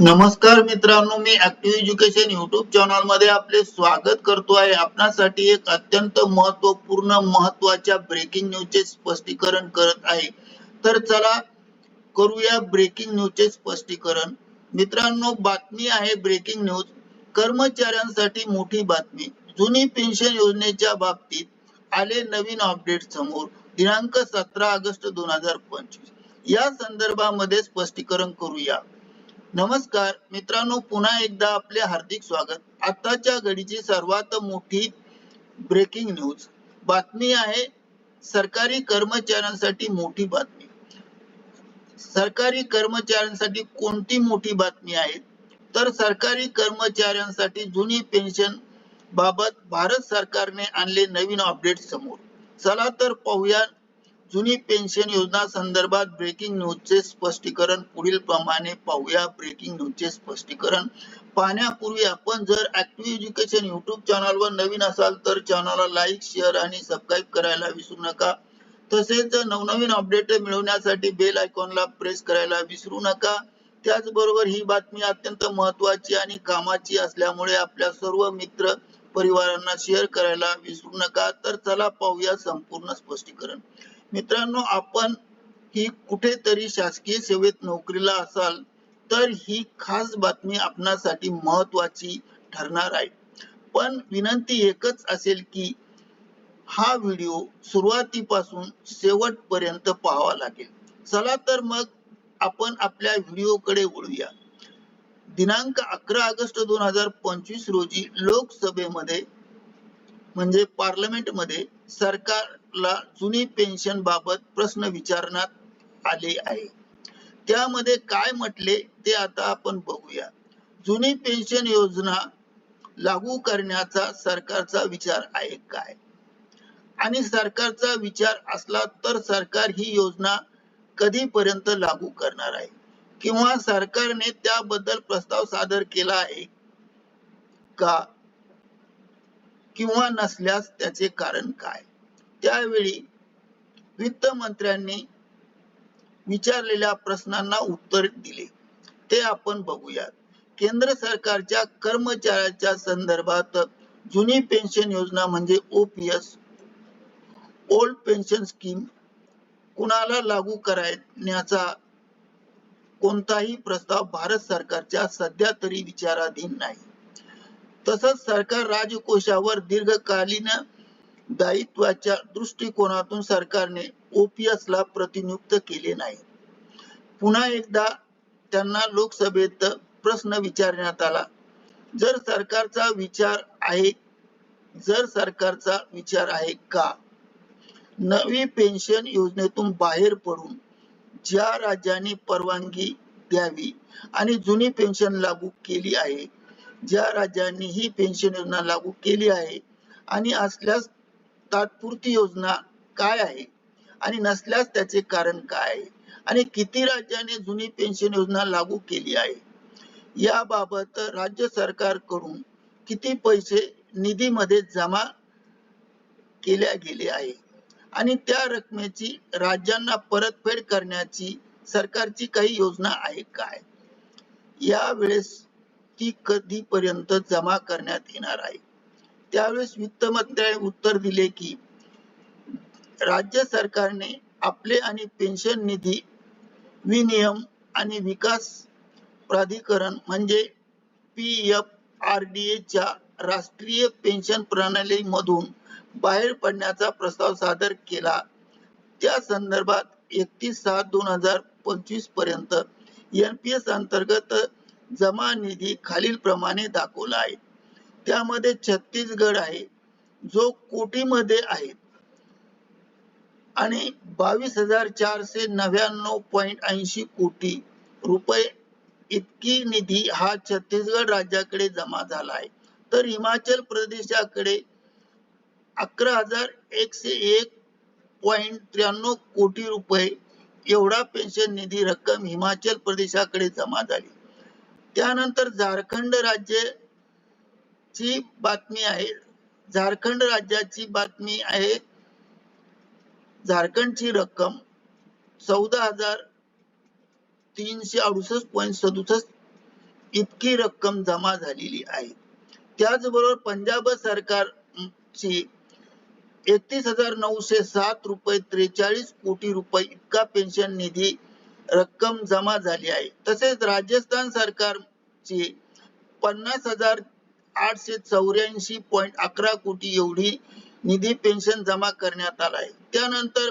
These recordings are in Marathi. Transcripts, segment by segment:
नमस्कार मित्रांनो मी ऍक्टिव्ह एज्युकेशन युट्यूब चॅनलमध्ये आपले स्वागत करतो आहे. आपणासाठी एक अत्यंत महत्त्वपूर्ण महत्त्वाच्या ब्रेकिंग न्यूजचे स्पष्टीकरण करत आहे. तर चला करूया ब्रेकिंग न्यूजचे स्पष्टीकरण. मित्रांनो बातमी आहे ब्रेकिंग न्यूज कर्मचाऱ्यांसाठी मोठी बातमी. जुनी पेन्शन योजनेच्या बाबतीत आले नवीन अपडेट समोर दिनांक सतरा ऑगस्ट दोन हजार पंचवीस. या संदर्भामध्ये स्पष्टीकरण करूया. नमस्कार मित्रांनो पुन्हा एकदा आपले हार्दिक स्वागत. आताच्या घडीची सर्वात मोठी ब्रेकिंग न्यूज बातमी आहे सरकारी कर्मचाऱ्यांसाठी मोठी बातमी. सरकारी कर्मचाऱ्यांसाठी कोणती मोठी बातमी आहे? तर सरकारी कर्मचाऱ्यांसाठी जुनी पेन्शन बाबत भारत सरकारने आणले नवीन अपडेट समोर. चला तर पाहूया जुनी पेन्शन योजना संदर्भात ब्रेकिंग न्यूजचे स्पष्टीकरण पुढील प्रमाणे पाहूया. ब्रेकिंग न्यूजचे स्पष्टीकरण पाहण्यापूर्वी आपण जर ऍक्टिव्ह एज्युकेशन युट्यूब चॅनलवर नवीन असाल तर चॅनलला लाईक शेअर आणि सबस्क्राईब करायला विसरू नका. तसेच नवनवीन अपडेट मिळवण्यासाठी बेल आयकॉनला प्रेस करायला विसरू नका. त्याचबरोबर ही बातमी अत्यंत महत्वाची आणि कामाची असल्यामुळे आपल्या सर्व मित्र परिवारांना शेअर करायला विसरू नका. तर चला पाहूया संपूर्ण स्पष्टीकरण. मित्रांनो आपण ही कुठेतरी शासकीय सेवेत नोकरीला असाल तर ही खास बातमी आपणासाठी महत्वाची ठरणार आहे. पण विनंती एकच असेल की हा व्हिडिओ सुरुवातीपासून शेवटपर्यंत पाहावा लागेल. चला तर मग आपण आपल्या व्हिडिओकडे वळूया. दिनांक अकरा ऑगस्ट दोन हजार पंचवीस रोजी लोकसभेमध्ये म्हणजे पार्लमेंटमध्ये सरकारला जुनी पेन्शन बाबत प्रश्न विचारण्यात आले आहे. त्यामध्ये काय म्हटले ते आता आपण बघूया. जुनी पेन्शन योजना लागू करण्याचा सरकारचा विचार आहे काय? आणि सरकारचा विचार असला तर सरकार ही योजना कधीपर्यंत लागू करणार आहे? किंवा सरकारने त्याबद्दल प्रस्ताव सादर केला आहे का? किंवा नसल्यास त्याचे कारण काय? त्यावेळी वित्त मंत्र्यांनी विचारलेल्या प्रश्नांना उत्तर दिले. ते आपण बघूयात. केंद्र सरकारच्या कर्मचाऱ्याच्या संदर्भात जुनी पेन्शन योजना म्हणजे ओपीएस ओल्ड पेन्शन स्कीम कुणाला लागू करण्याचा कोणताही प्रस्ताव भारत सरकारच्या सध्या तरी विचाराधीन नाही. तसंच सरकार राजकोषावर दीर्घकालीन दायित्वाच्या दृष्टिकोनातून सरकारने ओपीएस ला प्रतिनियुक्त केले नाही. पुन्हा एकदा त्यांना लोकसभेत प्रश्न विचारण्यात आला. जर सरकारचा विचार आहे जर सरकारचा विचार आहे का? नवी पेन्शन योजनेतून बाहेर पडून ज्या राज्यांनी परवानगी द्यावी आणि जुनी पेन्शन लागू केली आहे ज्या राज्यांनी ही पेन्शन योजना लागू केली आहे आणि असल्यास तात्पुरती योजना काय आहे आणि नसल्यास त्याचे कारण काय आहे आणि किती राज्याने जुनी पेन्शन योजना लागू केली आहे याबाबत राज्य सरकारकडून किती पैसे निधीमध्ये जमा केल्या गेले आहे आणि त्या रकमेची राज्यांना परतफेड करण्याची सरकारची काही योजना आहे काय? या वेळेस ती कधीपर्यंत जमा करण्यात येणार आहे? त्यावेळेस वित्त मंत्र्याने उत्तर दिले की राज्य सरकारने आपले आणि पेन्शन निधी विनियम आणि विकास प्राधिकरण म्हणजे पी एफ आर डी एच्या राष्ट्रीय पेन्शन प्रणाली मधून बाहेर पडण्याचा प्रस्ताव सादर केला. त्या संदर्भात एकतीस सात दोन हजार पंचवीसपर्यंत एनपीएस अंतर्गत जमा निधी खालील प्रमाणे दाखवला आहे. त्यामध्ये छत्तीसगड आहे जो कोटीमध्ये आहे. आणि बावीस हजार चारशे नव्याण्णव पॉइंट ऐंशी कोटी रुपये इतकी निधी हा छत्तीसगड राज्याकडे जमा झाला आहे. तर हिमाचल प्रदेशाकडे अकरा हजार एकशे एक पॉइंट त्र्याण्णव कोटी रुपये एवढा पेन्शन निधी रक्कम हिमाचल प्रदेशाकडे जमा झाली. त्यानंतर झारखंड राज्य ची बातमी आहे. झारखंड राज्याची बातमी आहे. झारखंडची रक्कम चौदा हजार तीनशे अडुसष्ट पॉईंट सदुसष्ट इतकी रक्कम जमा झालेली आहे. त्याचबरोबर पंजाब सरकारची एकतीस हजार नऊशे सात रुपये त्रेचाळीस कोटी रुपये इतका पेन्शन निधी रक्कम जमा झाली आहे. तसेच राजस्थान सरकारची पन्नास हजार आठशे चौऱ्याऐंशी पॉईंट अकरा कोटी एवढी निधी पेन्शन जमा करण्यात आला आहे. त्यानंतर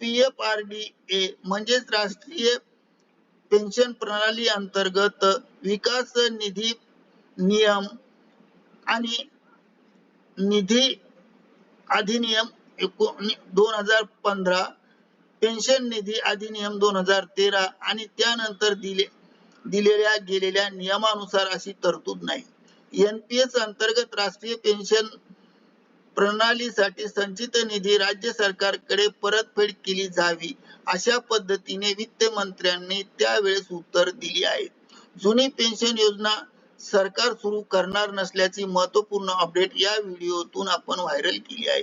P F R D A म्हणजेच राष्ट्रीय पेन्शन प्रणाली अंतर्गत विकास निधी नियम आणि निधी अधिनियम दोन हजार पंधरा पेन्शन निधी अधिनियम दोन हजार तेरा आणि त्यानंतर दिले दिलेल्या गेलेल्या नियमानुसार अशी तरतूद नाही. एनपीएस अंतर्गत राष्ट्रीय पेन्शन प्रणालीसाठी संचित निधी राज्य सरकारकडे परतफेड केली जावी अशा पद्धतीने वित्त मंत्र्यांनी त्यावेळेस उत्तर दिली आहे. जुनी पेन्शन योजना सरकार सुरू करणार नसल्याची महत्त्वपूर्ण अपडेट या व्हिडिओतून आपण व्हायरल केली आहे.